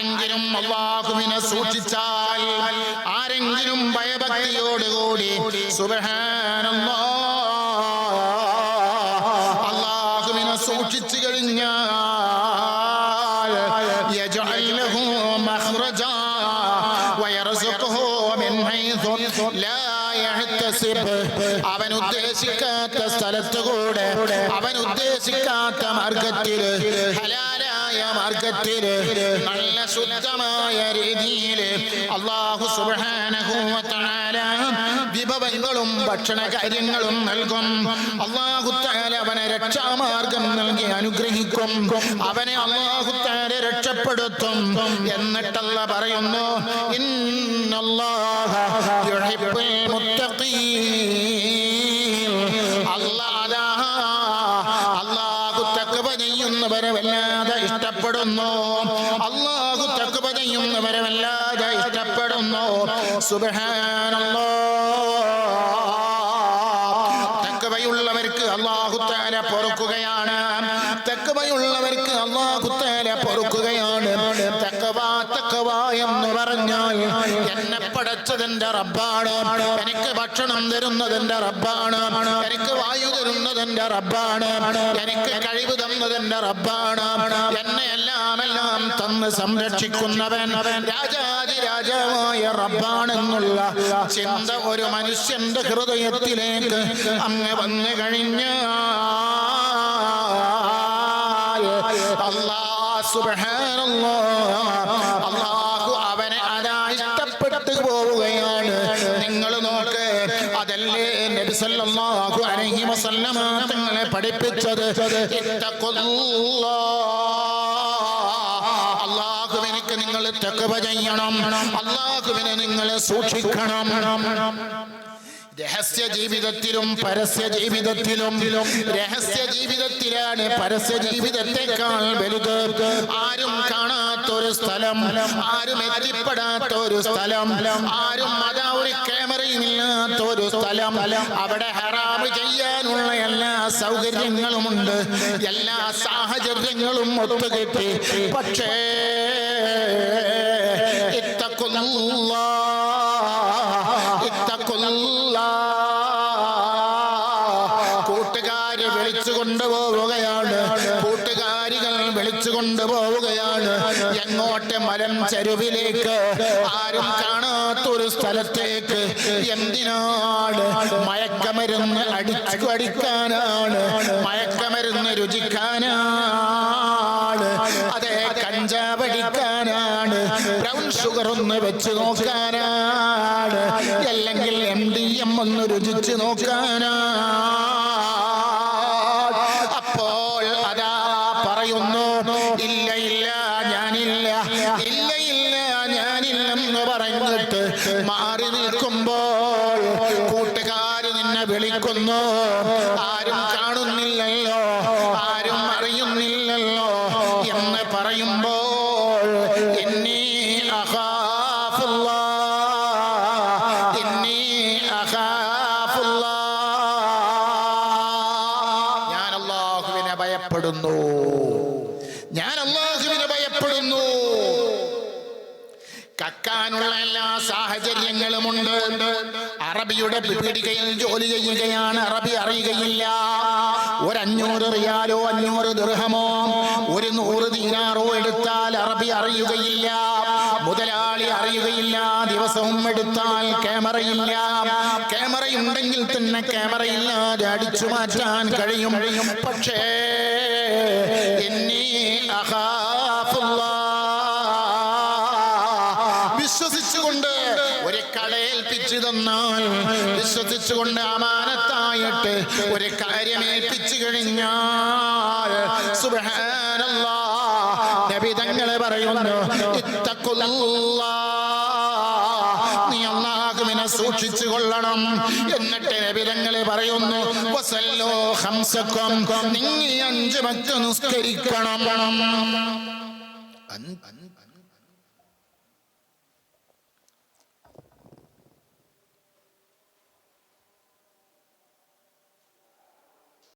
ആരെങ്കിലും അള്ളാഹുവിനെ സൂക്ഷിച്ചാൽ ആരെങ്കിലും ഭയഭക്തിയോടുകൂടി സുബഹാനല്ലോ അള്ളാഹുവിനെ സൂക്ഷിച്ചു കഴിഞ്ഞാൽ അവൻ ഉദ്ദേശിക്കാത്ത സ്ഥലത്തുകൂടെ അവൻ ഉദ്ദേശിക്കാത്ത മാർഗത്തിൽ ഹലാ ഹലാലായ മാർഗത്തിൽ നല്ല ശുദ്ധമായ രീതിയിൽ അള്ളാഹു തആല വിഭവങ്ങളും ഭക്ഷണ കാര്യങ്ങളും നൽകും. അള്ളാഹു തആല അവനെ രക്ഷാമാർഗം നൽകി അനുഗ്രഹിക്കും. അവനെ അള്ളാഹു തആല രക്ഷപ്പെടുത്തും. എന്നിട്ടല്ല പറയുന്നു ഇന്നല്ലാഹ വല്ലാതെ ഇഷ്ടപ്പെടുന്നു. അള്ളാഹു തക്കു ചെയ്യുന്നവരെ വല്ലാതെ ഇഷ്ടപ്പെടുന്നു സുബ്ഹാനല്ലാഹ് തക്കവയുള്ളവർക്ക് അള്ളാഹുത്താല പൊറുക്കുകയാണ്. തക്കവയുള്ളവർക്ക് അള്ളാഹുത്താല പൊറുക്കുകയാണ്. തക്കവ എന്ന് പറഞ്ഞാൽ എന്നെ പടച്ചതിന്റെ റബ്ബാണ്. എനിക്ക് ഭക്ഷണം തരുന്നതിന്റെ റബ്ബാണ്. എനിക്ക് വായു തരുന്നതിന്റെ റബ്ബാണ്. എനിക്ക് കഴിവ് തന്നതിന്റെ റബ്ബാണ്. എന്നെ എല്ലാം എല്ലാം തന്ന് സംരക്ഷിക്കുന്നവൻ രാജാതി രാജാവായ റബ്ബാണെന്നുള്ള ചിന്ത ഒരു മനുഷ്യന്റെ ഹൃദയത്തിലേക്ക് അങ്ങ് വന്നു കഴിഞ്ഞ അള്ളാഹു അവനെ അതാ ഇഷ്ടപ്പെട്ടു പോവുകയാണ് നിങ്ങൾ നോക്ക് അതല്ലേ നബി സല്ലല്ലാഹു അലൈഹി വസല്ലമ തങ്ങളെ പഠിപ്പിച്ചത്? അള്ളാഹുവിനക്ക് നിങ്ങൾ തക്കവ ചെയ്യണം. അള്ളാഹുവിനെ നിങ്ങൾ സൂക്ഷിക്കണം. രഹസ്യ ജീവിതത്തിലും പരസ്യ ജീവിതത്തിലും രഹസ്യ ജീവിതത്തിലാണ് പരസ്യ ജീവിതത്തെക്കാൾ വലുത്. ആരും കാണാത്തൊരു സ്ഥലം ആരും എത്തിപ്പെടാത്ത ഒരു സ്ഥലം ആരും അതാ ഒരു ക്യാമറയില്ലാത്ത ഒരു സ്ഥലം. അവിടെ ഹറാമ് ചെയ്യാനുള്ള എല്ലാ സൗകര്യങ്ങളുമുണ്ട് എല്ലാ സാഹചര്യങ്ങളും ഒത്തുകെട്ടി. പക്ഷേ വിളിച്ചു കൊണ്ടുപോവുകയാണ് കൂട്ടുകാരികൾ വിളിച്ചു കൊണ്ടുപോവുകയാണ് എങ്ങോട്ട് മരം ചരുവിലേക്ക്? ആരും കാണാത്തൊരു സ്ഥലത്തേക്ക്. എന്തിനാണ്? മയക്കമരുന്ന് അടിച്ചു അടിക്കാനാണ്. മയക്കമരുന്ന് രുചിക്കാനാണ്. അതെ കഞ്ചാവടിക്കാനാണ് ബ്രൗൺ ഷുഗർ ഒന്ന് വെച്ച് നോക്കാനാണ്. അല്ലെങ്കിൽ എം ഡി എം ഒന്ന് രുചിച്ച് നോക്കാനാണ്. ഇല്ല ഇല്ല ഞാനില്ല. ഇല്ല ഇല്ല ഞാനില്ലെന്ന് പറഞ്ഞിട്ട് മാറി നിൽക്കുമ്പോൾ കൂട്ടുകാര് നിന്നെ വിളിക്കുന്നു. ആരും കാണുന്നില്ലല്ലോ ആരും അറിയുന്നില്ലല്ലോ എന്ന് പറയുമ്പോൾ എന്നീ അഹാഫുല്ലാ എന്നീ അഹാഫുല്ലാ ഞാൻ അള്ളാഹുവിനെ ഭയപ്പെടുന്നു. ഞാൻ അള്ളാഹുവിനെ ഭയപ്പെടുന്നു. കക്കാനുള്ള എല്ലാ സാഹചര്യങ്ങളും ഉണ്ട് അറബിയുടെ പീടികയിൽ ജോലി ചെയ്യുകയാണ്. അറബി അറിയുകയില്ല. ഒരഞ്ഞൂറ് റിയാലോ അഞ്ഞൂറ് ദൃഹമോ ഒരു നൂറ് ദീനാറോ എടുത്താൽ അറബി അറിയുകയില്ല. മുതലാളി അറിയുകയില്ല. ദിവസവും എടുത്താൽ ക്യാമറയില്ല. ക്യാമറയുണ്ടെങ്കിൽ തന്നെ ക്യാമറയില്ലാതെ അടിച്ചു മാറ്റാൻ കഴിയും. പക്ഷേ എന്നീ വിശ്വസിച്ചുകൊണ്ട് ഒരു കടയേൽപ്പിച്ചു തന്നാൽ വിശ്വസിച്ചുകൊണ്ട് അമാനത്തായിട്ട് ഒരു കാര്യം ഏൽപ്പിച്ചു കഴിഞ്ഞാൽ സുബ്ഹാനല്ലാ നബി തങ്ങളെ പറയുന്നു ഇത്തഖുല്ലാ നീ അള്ളാഹുവിനെ സൂക്ഷിച്ചു കൊള്ളണം. എന്നിട്ട് നബിതങ്ങളെ പറയുന്നു വസല്ലോ ഹംസക്കം നീ അഞ്ച് ഭക്ത നിസ്കരിക്കണം.